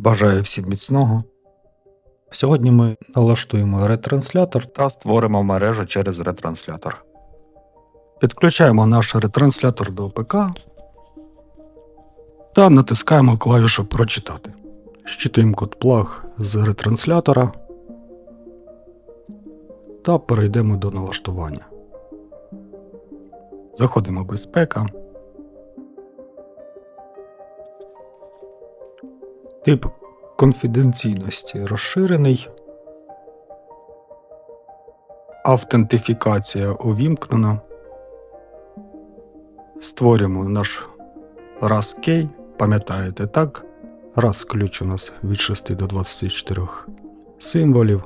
Бажаю всім міцного. Сьогодні ми налаштуємо ретранслятор та створимо мережу через ретранслятор. Підключаємо наш ретранслятор до ПК та натискаємо клавішу Прочитати. Щитуємо код плагг з ретранслятора та перейдемо до налаштування. Заходимо безпека. Тип конфіденційності розширений. Автентифікація увімкнена. Створюємо наш раз кей. Пам'ятаєте так? Раз ключ у нас від 6 до 24 символів.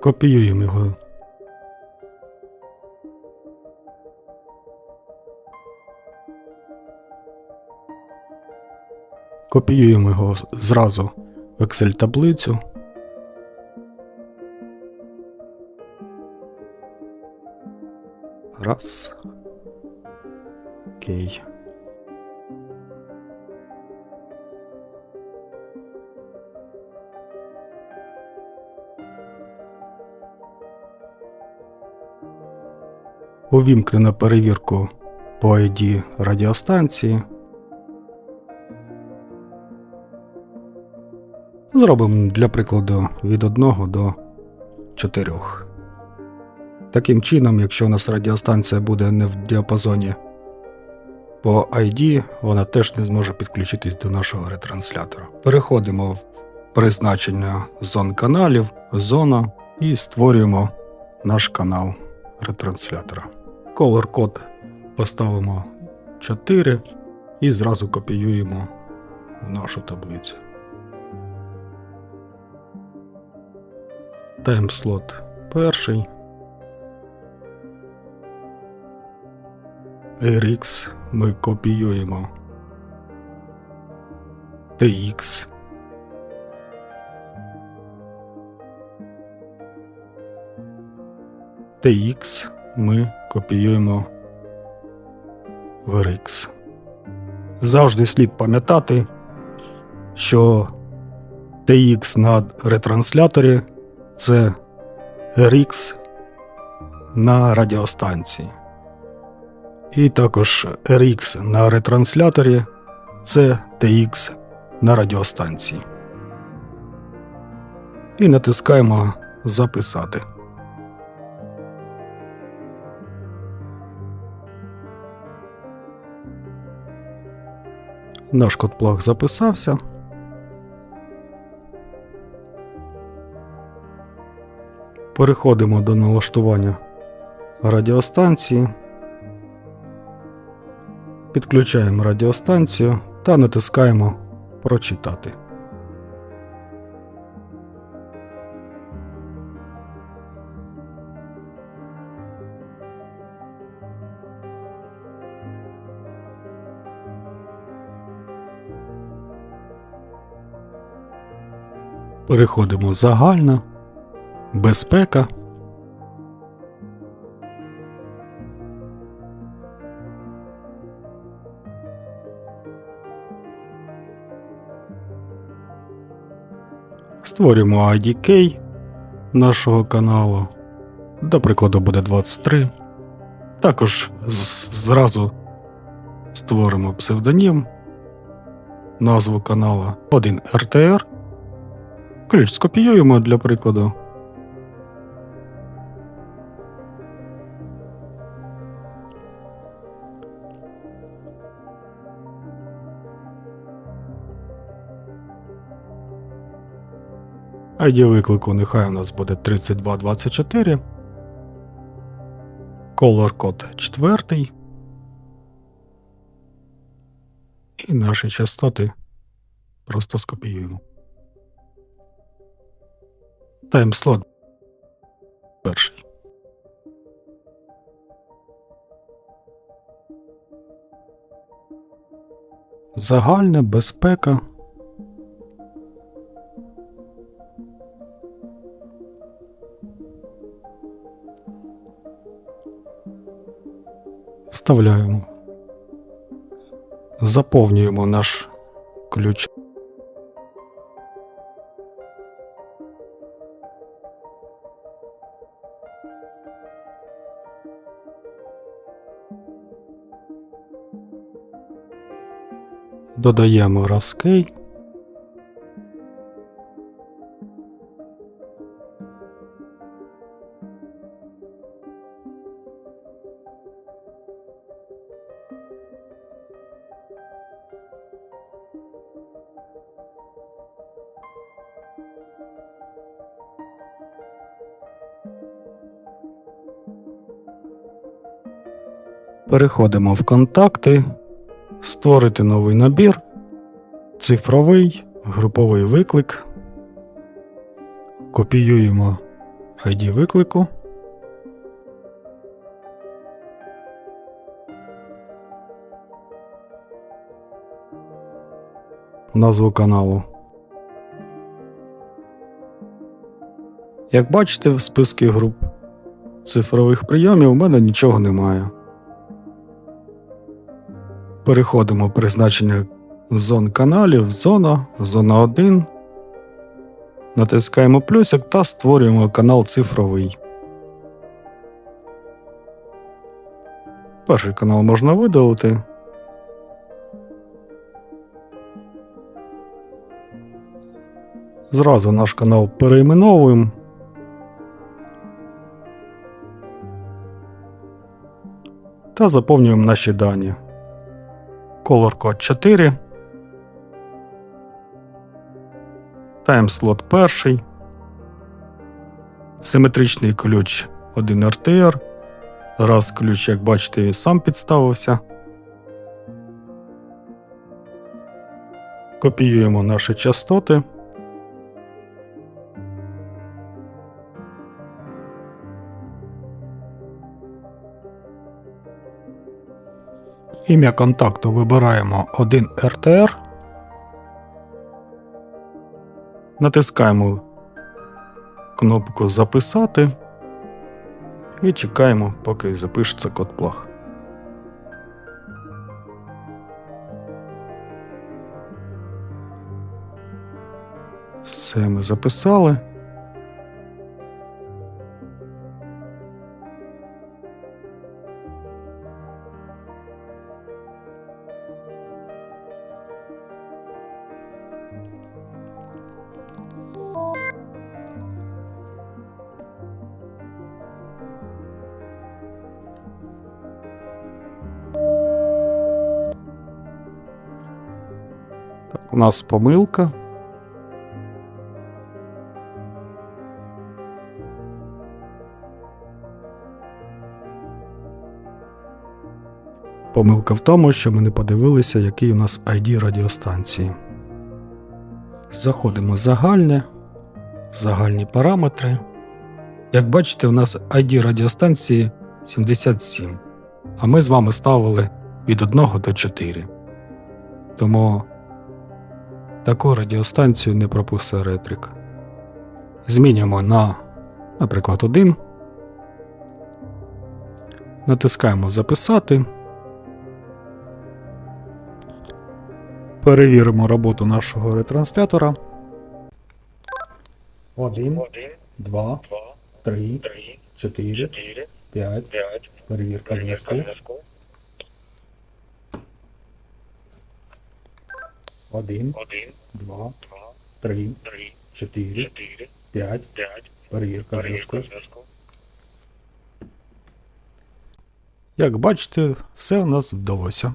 Копіюємо його Копіюємо його зразу в Excel таблицю. Раз. Окей. Увімкнено перевірку по ID радіостанції. Зробимо для прикладу від 1 до 4. Таким чином, якщо у нас радіостанція буде не в діапазоні по ID, вона теж не зможе підключитись до нашого ретранслятора. Переходимо в призначення зон каналів, зона і створюємо наш канал ретранслятора. Color код поставимо 4 і зразу копіюємо в нашу таблицю. Таймслот перший. RX ми копіюємо. TX. TX ми копіюємо в RX. Завжди слід пам'ятати, що TX на ретрансляторі це RX на радіостанції. І також RX на ретрансляторі це TX на радіостанції. І натискаємо Записати. Наш код плаг записався. Переходимо до налаштування радіостанції. Підключаємо радіостанцію та натискаємо Прочитати. Переходимо в загальна, безпека. Створюємо IDK нашого каналу. До прикладу, буде 23. Також зразу створимо псевдонім, назву канала 1 RTR. Ключ скопіюємо для прикладу. ID виклику нехай у нас буде 3224. Color код 4. І наші частоти просто скопіюємо. Таймслот перший. Загальна безпека. Вставляємо. Заповнюємо наш ключ. Додаємо розкей. Переходимо в контакти, створити новий набір, цифровий, груповий виклик. Копіюємо ID виклику. Назву каналу. Як бачите, в списки груп цифрових прийомів у мене нічого немає. Переходимо призначення зон каналів, зона, зона 1. Натискаємо плюсик та створюємо канал цифровий. Перший канал можна видалити. Зразу наш канал перейменовуємо. Та заповнюємо наші дані. Color код 4. Таймслот 1. Симетричний ключ 1 RTR. Раз ключ, як бачите, сам підставився. Копіюємо наші частоти. Ім'я контакту вибираємо 1 RTR. Натискаємо кнопку Записати і чекаємо, поки запишеться код плах. Все ми записали. У нас помилка. Помилка в тому, що ми не подивилися, який у нас ID радіостанції. Заходимо в загальне, загальні параметри. Як бачите, у нас ID радіостанції 77, а ми з вами ставили від 1 до 4. Тому таку радіостанцію не пропустить ретрик. Змінюємо на, наприклад, 1. Натискаємо Записати. Перевіримо роботу нашого ретранслятора. 1, 2, 3, 4, 5. Перевірка зв'язку. 1, 2, 3, 4, 5. Перевірка зв'язку. Як бачите, все у нас вдалося.